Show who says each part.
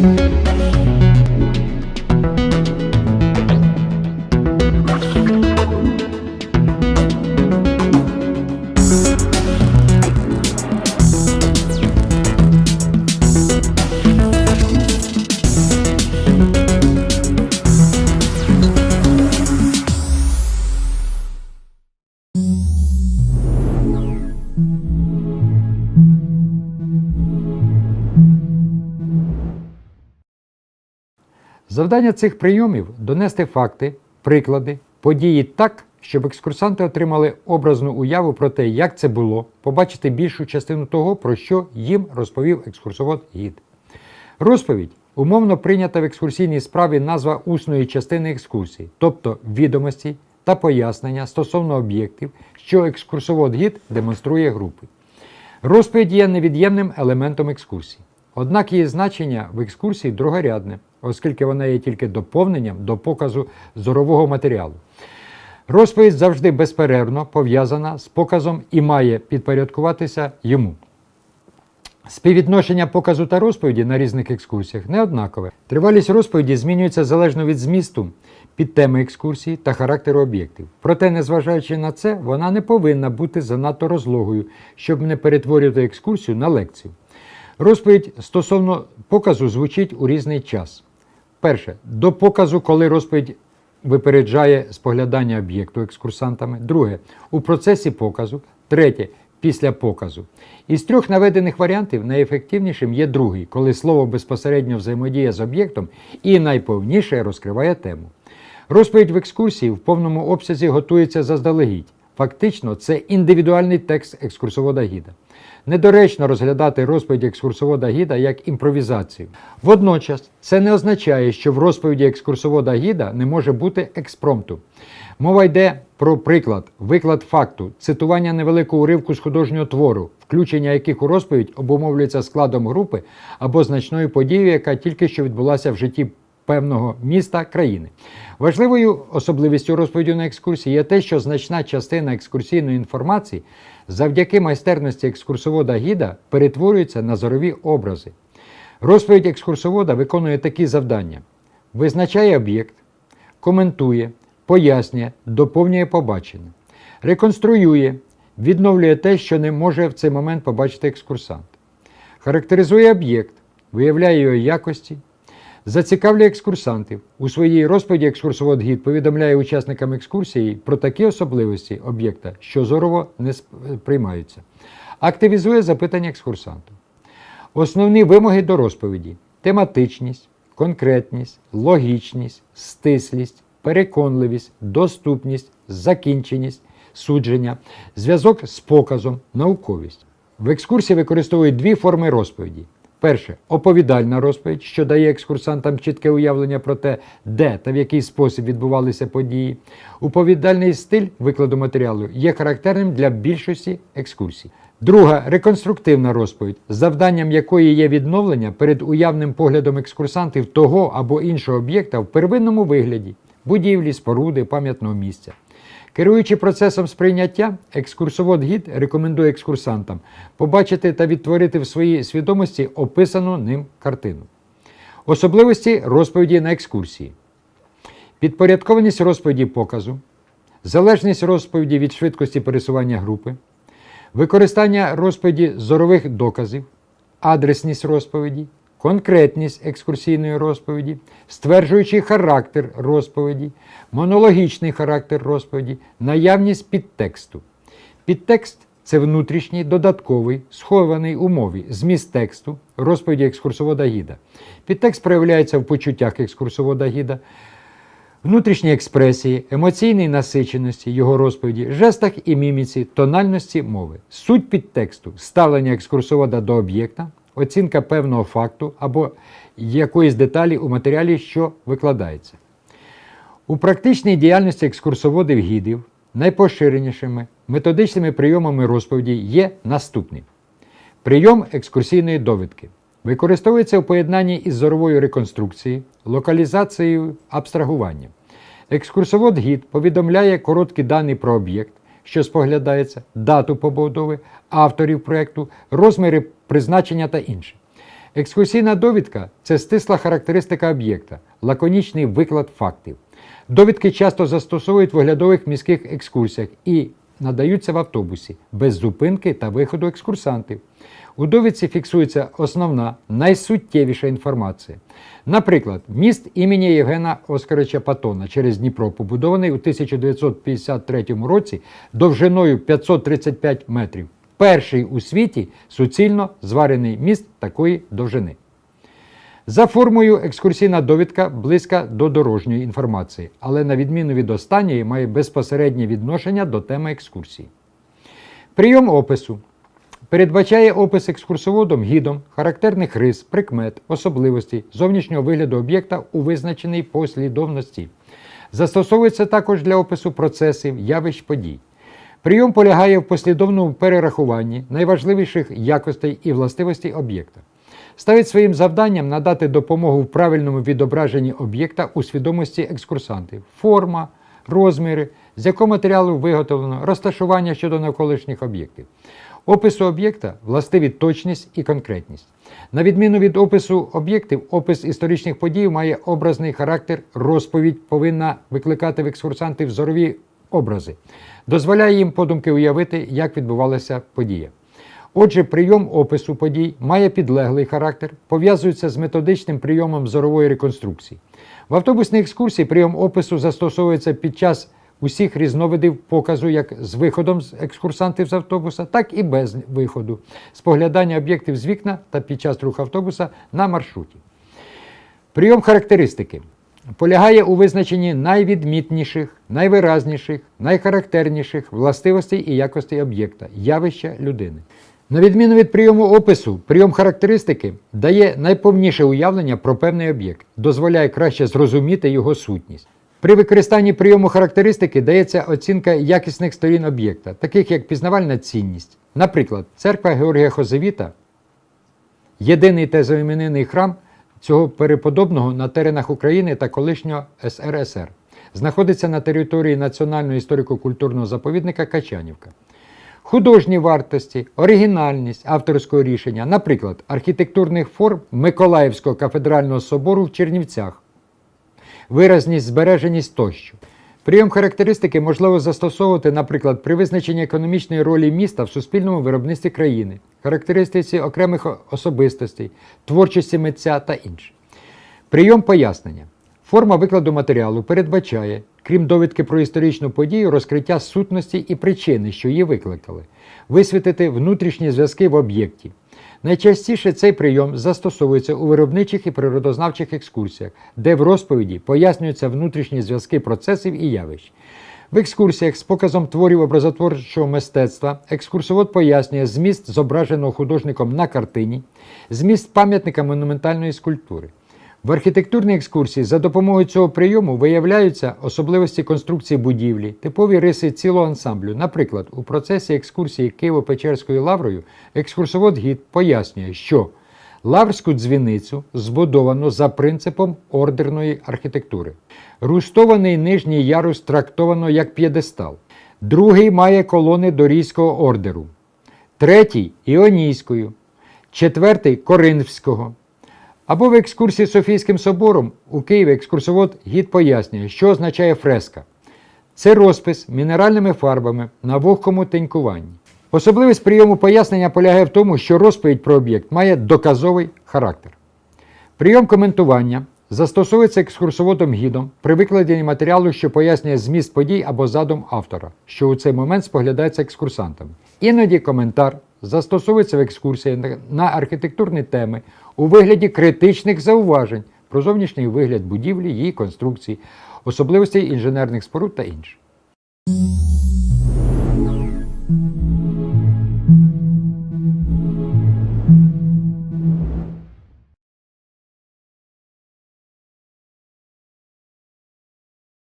Speaker 1: thank you Завдання цих прийомів донести факти, приклади, події так, щоб екскурсанти отримали образну уяву про те, як це було, побачити більшу частину того, про що їм розповів екскурсовод гід. Розповідь умовно прийнята в екскурсійній справі назва усної частини екскурсії, тобто відомості та пояснення стосовно об'єктів, що екскурсовод гід демонструє групи. Розповідь є невід'ємним елементом екскурсії. Однак її значення в екскурсії другорядне, оскільки вона є тільки доповненням до показу зорового матеріалу. Розповідь завжди безперервно пов'язана з показом і має підпорядкуватися йому. Співвідношення показу та розповіді на різних екскурсіях не однакове. Тривалість розповіді змінюється залежно від змісту, підтеми екскурсії та характеру об'єктів. Проте, незважаючи на це, вона не повинна бути занадто розлогою, щоб не перетворювати екскурсію на лекцію. Розповідь стосовно показу звучить у різний час. Перше, до показу, коли розповідь випереджає споглядання об'єкту екскурсантами. Друге, у процесі показу. Третє, після показу. Із трьох наведених варіантів найефективнішим є другий, коли слово безпосередньо взаємодіє з об'єктом і найповніше розкриває тему. Розповідь в екскурсії в повному обсязі готується заздалегідь. Фактично, це індивідуальний текст екскурсовода гіда. Недоречно розглядати розповідь екскурсовода гіда як імпровізацію. Водночас, це не означає, що в розповіді екскурсовода гіда не може бути експромту. Мова йде про приклад, виклад факту, цитування невеликого уривку з художнього твору, включення яких у розповідь обумовлюється складом групи або значною подією, яка тільки що відбулася в житті певного міста країни. Важливою особливістю розповіді на екскурсії є те, що значна частина екскурсійної інформації завдяки майстерності екскурсовода гіда перетворюється на зорові образи. Розповідь екскурсовода виконує такі завдання: визначає об'єкт, коментує, пояснює, доповнює побачене, реконструює, відновлює те, що не може в цей момент побачити екскурсант, характеризує об'єкт, виявляє його якості, зацікавлює екскурсантів. У своїй розповіді екскурсовод гід повідомляє учасникам екскурсії про такі особливості об'єкта, що зорово не сприймаються, активізує запитання екскурсанту. Основні вимоги до розповіді: тематичність, конкретність, логічність, стислість, переконливість, доступність, закінченість, судження, зв'язок з показом, науковість. В екскурсії використовують дві форми розповіді. Перше оповідальна розповідь, що дає екскурсантам чітке уявлення про те, де та в який спосіб відбувалися події. Уповідальний стиль викладу матеріалу є характерним для більшості екскурсій. Друга реконструктивна розповідь, завданням якої є відновлення перед уявним поглядом екскурсантів того або іншого об'єкта в первинному вигляді будівлі, споруди, пам'ятного місця. Керуючи процесом сприйняття, екскурсовод гід рекомендує екскурсантам побачити та відтворити в своїй свідомості описану ним картину. Особливості розповіді на екскурсії. Підпорядкованість розповіді показу, залежність розповіді від швидкості пересування групи, використання розповіді зорових доказів, адресність розповіді, конкретність екскурсійної розповіді, стверджуючи характер розповіді, монологічний характер розповіді, наявність підтексту. Підтекст це внутрішній додатковий, схований у мові зміст тексту розповіді екскурсовода гіда. Підтекст проявляється в почуттях екскурсовода гіда, внутрішній експресії, емоційній насиченості його розповіді, жестах і міміці, тональності мови. Суть підтексту ставлення екскурсовода до об'єкта, оцінка певного факту або якоїсь деталі у матеріалі, що викладається. У практичній діяльності екскурсоводів гідів найпоширенішими методичними прийомами розповіді є наступні: прийом екскурсійної довідки. Використовується у поєднанні із зоровою реконструкцією, локалізацією, абстрагуванням. Екскурсовод гід повідомляє короткі дані про об'єкт, що споглядається, дату побудови, авторів проєкту, розміри призначення та інше. Екскурсійна довідка це стисла характеристика об'єкта, лаконічний виклад фактів. Довідки часто застосовують в оглядових міських екскурсіях і надаються в автобусі без зупинки та виходу екскурсантів. У довідці фіксується основна, найсуттєвіша інформація. Наприклад, міст імені Євгена Оскаровича Патона через Дніпро, побудований у 1953 році довжиною 535 метрів. Перший у світі суцільно зварений міст такої довжини. За формою екскурсійна довідка близька до дорожньої інформації, але на відміну від останньої має безпосереднє відношення до теми екскурсії. Прийом опису передбачає опис екскурсоводом гідом характерних рис, прикмет, особливостей зовнішнього вигляду об'єкта у визначеній послідовності. Застосовується також для опису процесів, явищ подій. Прийом полягає в послідовному перерахуванні найважливіших якостей і властивостей об'єкта. Ставить своїм завданням надати допомогу в правильному відображенні об'єкта у свідомості екскурсантів, форма, розміри, з якого матеріалу виготовлено, розташування щодо навколишніх об'єктів. Опису об'єкта властиві точність і конкретність. На відміну від опису об'єктів, опис історичних подій має образний характер, розповідь повинна викликати в екскурсантів зорові образи, дозволяє їм подумки уявити, як відбувалася подія. Отже, прийом опису подій має підлеглий характер, пов'язується з методичним прийомом зорової реконструкції. В автобусній екскурсії прийом опису застосовується під час усіх різновидів показу як з виходом з екскурсантів з автобуса, так і без виходу, споглядання об'єктів з вікна та під час руху автобуса на маршруті. Прийом характеристики полягає у визначенні найвідмітніших, найвиразніших, найхарактерніших властивостей і якостей об'єкта, явища людини. На відміну від прийому опису, прийом характеристики дає найповніше уявлення про певний об'єкт, дозволяє краще зрозуміти його сутність. При використанні прийому характеристики дається оцінка якісних сторін об'єкта, таких як пізнавальна цінність. Наприклад, церква Георгія Хозевіта єдиний тезоіменинний храм цього переподобного на теренах України та колишнього СРСР. Знаходиться на території Національного історико-культурного заповідника Качанівка. Художні вартості, оригінальність авторського рішення, наприклад, архітектурних форм Миколаївського кафедрального собору в Чернівцях, виразність, збереженість тощо. Прийом характеристики можливо застосовувати, наприклад, при визначенні економічної ролі міста в суспільному виробництві країни, характеристиці окремих особистостей, творчості митця та інше. Прийом пояснення. Форма викладу матеріалу передбачає, крім довідки про історичну подію, розкриття сутності і причини, що її викликали, висвітити внутрішні зв'язки в об'єкті. Найчастіше цей прийом застосовується у виробничих і природознавчих екскурсіях, де в розповіді пояснюються внутрішні зв'язки процесів і явищ. В екскурсіях з показом творів образотворчого мистецтва екскурсовод пояснює зміст зображеного художником на картині, зміст пам'ятника монументальної скульптури. В архітектурній екскурсії за допомогою цього прийому виявляються особливості конструкції будівлі, типові риси цілого ансамблю. Наприклад, у процесі екскурсії Києво-Печерською лаврою екскурсовод гід пояснює, що лаврську дзвіницю збудовано за принципом ордерної архітектури. Рустований нижній ярус трактовано як п'єдестал. Другий має колони дорійського ордеру, третій іонійською, четвертий коринфського. Або в екскурсії Софійським собором у Києві екскурсовод гід пояснює, що означає фреска. Це розпис мінеральними фарбами на вогкому тенькуванні. Особливість прийому пояснення полягає в тому, що розповідь про об'єкт має доказовий характер. Прийом коментування застосовується екскурсоводом гідом при викладенні матеріалу, що пояснює зміст подій або задум автора, що у цей момент споглядається екскурсантами. Іноді коментар застосовується в екскурсії на архітектурні теми у вигляді критичних зауважень про зовнішній вигляд будівлі, її конструкції, особливостей інженерних споруд та інше.